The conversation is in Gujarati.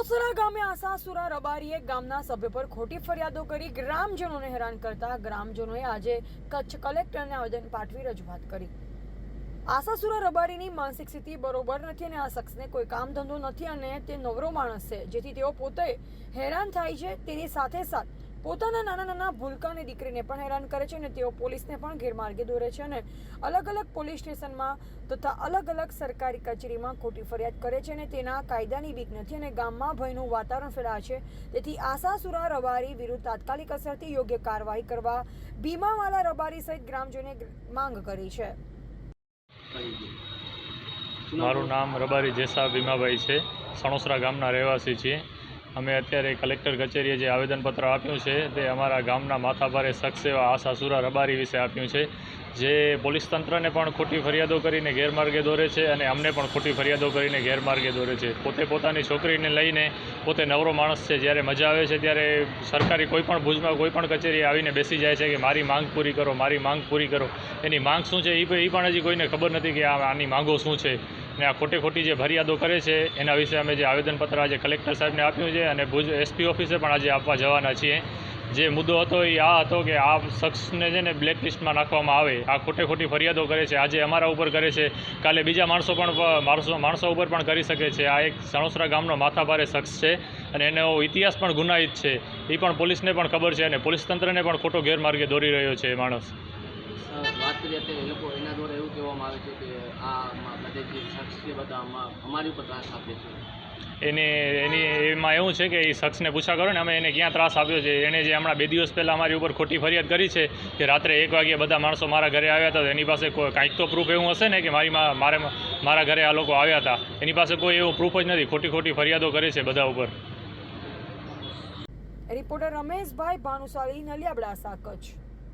સણોસરા ગામે આશાસુરા રબારીએ ગામના સભ્ય પર ખોટી ફરિયાદો કરી ગ્રામજનોને હેરાન કરતા ગ્રામજનોએ આજે કચ્છ કલેક્ટરને આવેદન પાઠવી રજૂઆત કરી. આશાસુરા રબારીની માનસિક સ્થિતિ બરોબર નથી અને આ શખ્સને કોઈ કામ ધંધો નથી અને તે નવરો માણસ છે, જેથી તેઓ પોતે હેરાન થાય છે, તેની સાથે સાથ પોતાના નાના નાના ભૂલકાની દીકરીને પણ હેરાન કરે છે અને તેઓ પોલીસને પણ ગેરમાર્ગે દોરે છે અને અલગ અલગ પોલીસ સ્ટેશનમાં તથા અલગ અલગ સરકારી કચેરીમાં ખોટી ફરિયાદ કરે છે અને તેના કાયદાની બીક નથી અને ગામમાં ભયનું વાતાવરણ ફેલાય છે. તેથી આશાસુરા રબારી વિરુદ્ધ તાત્કાલિક અસરથી યોગ્ય કાર્યવાહી કરવા ભીમાવાલા રબારી સહિત ગ્રામજનોએ માંગ કરી છે. મારું નામ રબારી જેસા ભીમાભાઈ છે. સણોસરા ગામના રહેવાસી છીએ. અમે અત્યારે કલેક્ટર કચેરીએ જે આવેદનપત્ર આપ્યું છે તે અમારા ગામના માથાભારે શખ્સ એવા આશા સુરા રબારી વિશે આપ્યું છે. જે પોલીસ તંત્રને પણ ખોટી ફરિયાદો કરીને ગેરમાર્ગે દોરે છે અને અમને પણ ખોટી ફરિયાદો કરીને ગેરમાર્ગે દોરે છે. પોતે પોતાની છોકરીને લઈને પોતે નવરો માણસ છે, જ્યારે મજા આવે છે, ત્યારે સરકારી કોઈપણ ભુજમાં કોઈપણ કચેરીએ આવીને બેસી જાય છે કે મારી માંગ પૂરી કરો, મારી માંગ પૂરી કરો. એની માંગ શું છે એ પણ હજી કોઈને ખબર નથી કે આની માંગો શું છે. ને આ ખોટે ખોટી જે ફરિયાદો કરે છે, એના વિશે અમે જે આવેદનપત્ર આજે કલેક્ટર સાહેબને આપ્યું છે અને ભુજ એસપી ઓફિસે પણ આજે આપવા જવાના છીએ. જે મુદ્દો હતો એ આ હતો કે આ શખ્સને છે ને બ્લેકલિસ્ટમાં નાખવામાં આવે. આ ખોટે ખોટી ફરિયાદો કરે છે. આજે અમારા ઉપર કરે છે. કાલે બીજા માણસો પણ માણસો માણસો ઉપર પણ કરી શકે છે. આ એક સણોસરા ગામનો માથાભારે શખ્સ છે અને એનો ઇતિહાસ પણ ગુનાહિત છે. એ પણ પોલીસને પણ ખબર છે અને પોલીસ તંત્રને પણ ખોટો ગેરમાર્ગે દોરી રહ્યો છે એ માણસ. વાત કરીએ તો એ લોકો એના દ્વારા એવું કહેવામાં આવે છે કે આ બધે જે શખ્સ છે બધા અમારી ઉપર ત્રાસ આપે છે. એને એની એમાં એવું છે કે એ શખ્સને પૂછા કરો ને અમે એને ક્યાં ત્રાસ આપ્યો છે? એણે જે હમણાં બે દિવસ પહેલાં અમારી ઉપર ખોટી ફરિયાદ કરી છે કે રાત્રે એક વાગે બધા માણસો મારા ઘરે આવ્યા હતા એની પાસે કોઈ કાંઈક તો પ્રૂફ એવું હશે ને કે મારી મારે મારા ઘરે આ લોકો આવ્યા હતા? એની પાસે કોઈ એવું પ્રૂફ જ નથી. ખોટી ખોટી ફરિયાદો કરે છે બધા ઉપર. રિપોર્ટર રમેશભાઈ ભાનુશાલી નલિયાબડાસા કચ્છ